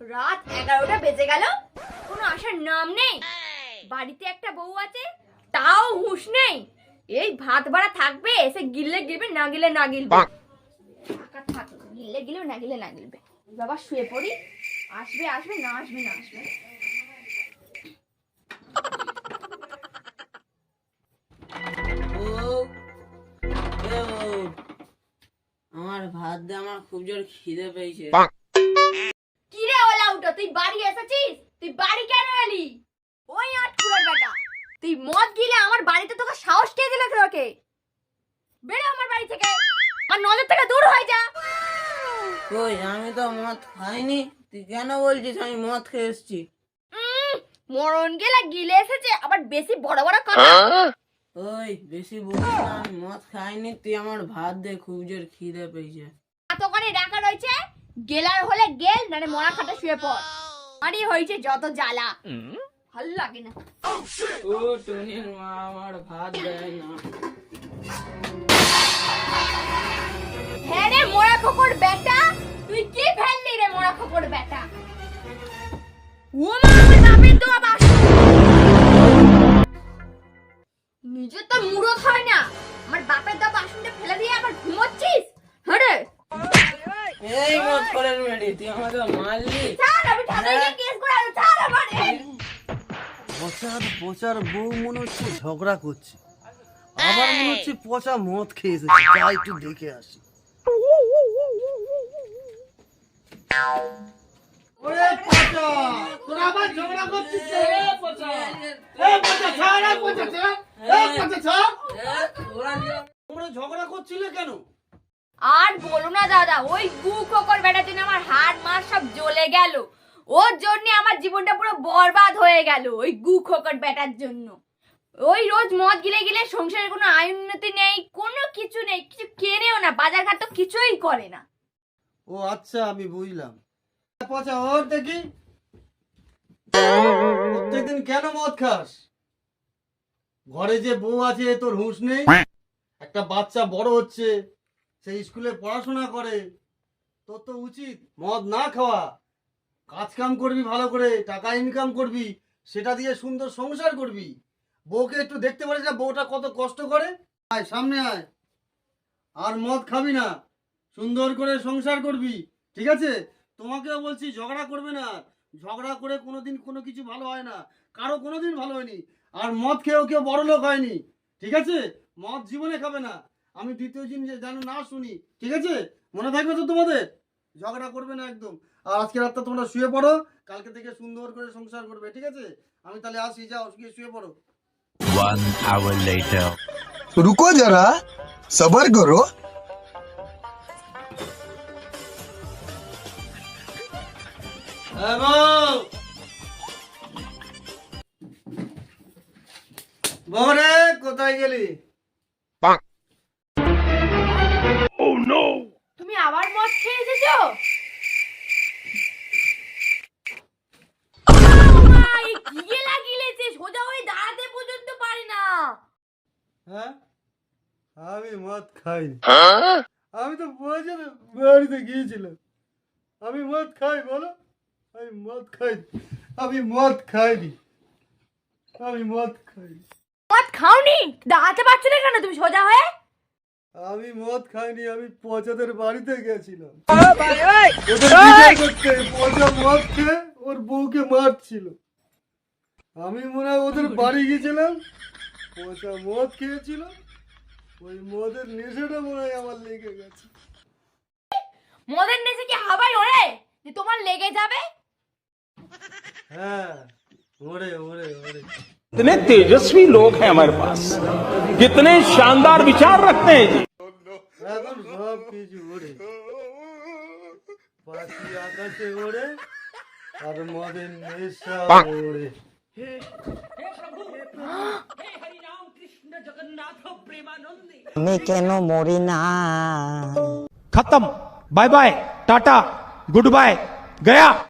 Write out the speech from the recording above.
রাত এগারোটা বেজে গেল। কোনো আসার নাম নেই। বাড়িতে একটা বউ আছে তাও হুঁশ নেই। এই ভাত ভাড়া থাকবে এসে গিললে গিলবে না গিলে না গিলবে। গিললে গিলবে না গিলে না গিলবে। বাবা শুয়ে পড়ি। আসবে আসবে না আসবে না আসবে। আমার ভাত দে আমার খুব জোর খিদে পেয়েছে। তুই বাড়ি এসেছিস? তুই বাড়ি কেন এলি? ওই আটকুড়ার বেটা। তুই মদ গিলে আমার বাড়িতে তোকে সাহস কে দিল তোকে? বেরো আমার বাড়ি থেকে। আমার নজর থেকে দূর হয়ে যা। কই আমি তো মদ খাইনি। তুই কেন বলছিস আমি মদ খেয়ে এসছি? মরণ গেলা গিলে এসেছে আবার বেশি বড় বড় কথা। ওই বেশি বলিস না আমি মদ খাইনি তুই আমার ভাত দে খুব জোর খিদে পেয়েছে। এত করে ডাকা রয়েছে গেলার হলে গেল নারে মরা খাটে শুয়ে পড়। আরই হয়েছে যত জ্বালা। ভালো লাগে না। ও টুনির মা আমার ভাত দেয় না। হ্যাঁ রে খোকর বেটা তুই কি ফেললি রে মোড়া খোকর বেটা? ও মা আমার বাপের তো আবার নিজের তো মুড়ো হয় না। আমার বাপের দা বাসনটা ফেলে দিয়ে আবার ঘুমোচ্ছিস? এই মদ করে মেডি তুই আমাকে মারলি। ছাড় আমি থানায় কেস করে ছাড় আমার পচার পচার বউ মনে হচ্ছে ঝগড়া করছে। আবার মনে হচ্ছে পচা মদ খেয়েছে যা একটু দেখে আসি। ওরে পচা তোরা আবার ঝগড়া করছিস রে? পচা। এ পচা ছাড় পচা ছাড় এ পচা ছাড়। তোমরা ঝগড়া করছিলে কেন? আর বলো না, দাদা, ওই গু খোকর বেটার জন্য আমার হাড় মাস সব জ্বলে গেল। ওর জন্য আমার জীবনটা পুরো বরবাদ হয়ে গেল ওই গু খোকর বেটার জন্য। ওই রোজ মদ গিলে গিলে সংসারের কোনো আয় উন্নতি নেই, কোনো কিছু নেই, কিছু কেনেও না বাজার ঘাট তো কিছুই করে না। ও আচ্ছা আমি বুঝলাম। পচা, ওর দেখি। প্রত্যেকদিন কেন মদ খাস? ঘরে যে বউ আছে, তোর হুঁশ নেই? একটা বাচ্চা বড় হচ্ছে সে স্কুলে পড়াশোনা করে। তোর তো উচিত মদ না খাওয়া। কাজ কাম করবি ভালো করে, টাকা ইনকাম করবি, সেটা দিয়ে সুন্দর সংসার করবি। বউকে একটু দেখতে পারিস না, বউটা কত কষ্ট করে। আয়, সামনে আয়। আর মদ খাবি না, সুন্দর করে সংসার করবি, ঠিক আছে? তোমাকেও বলছি, ঝগড়া করবে না। ঝগড়া করে কোনোদিন কোনো কিছু ভালো হয় না। কারও কোনোদিন ভালো হয়নি। আর মদ খেয়েও কেউ বড় লোক হয়নি, ঠিক আছে? মদ জীবনে খাবে না। আমি দ্বিতীয় জিনিস যেন না শুনি ঠিক আছে? মনে থাকবে তো তোমাদের? ঝগড়া করবে না একদম। আর আজকে রাতটা তোমরা শুয়ে পড়ো কালকে থেকে সুন্দর করে সংসার করবে ঠিক আছে? আমি তাহলে আসি যাও শুয়ে শুয়ে পড়ো। রুকো যারা সবার করো। হ্যাঁ, বরে কোথায় গেলি? আবার মদ খেয়ে এসেছ? সোজা হয়ে দাঁড়াতে পর্যন্ত পারি না। হ্যাঁ? আমি মদ খাইনি। আমি তো বাড়িতে গিয়েছিলাম। আমি মদ খাই বলো। আমি মদ খাই আমি মদ খাইনি। আমি মদ খাইনি। মদ খাওনি? দাঁড়াতে পারছ না কেন তুমি সোজা হয়ে? আমি মদ খাইনি আমি পচাদের বাড়িতে গেছিলাম। পচা মদ খেয়ে ওর বউকে মারছিল। আমি মনে হয় ওদের বাড়ি গেছিলাম পচা মদ খেয়েছিল ওই মদের নেশাটা মনে হয় আমার লেগে গেছে। মদের নেশে কি হাবাই ওরে যে তোমার লেগে যাবে? হ্যাঁ। इतने तेजस्वी लोग हैं हमारे पास। कितने शानदार विचार रखते हैं जी। खत्म। Bye bye tata good bye गया।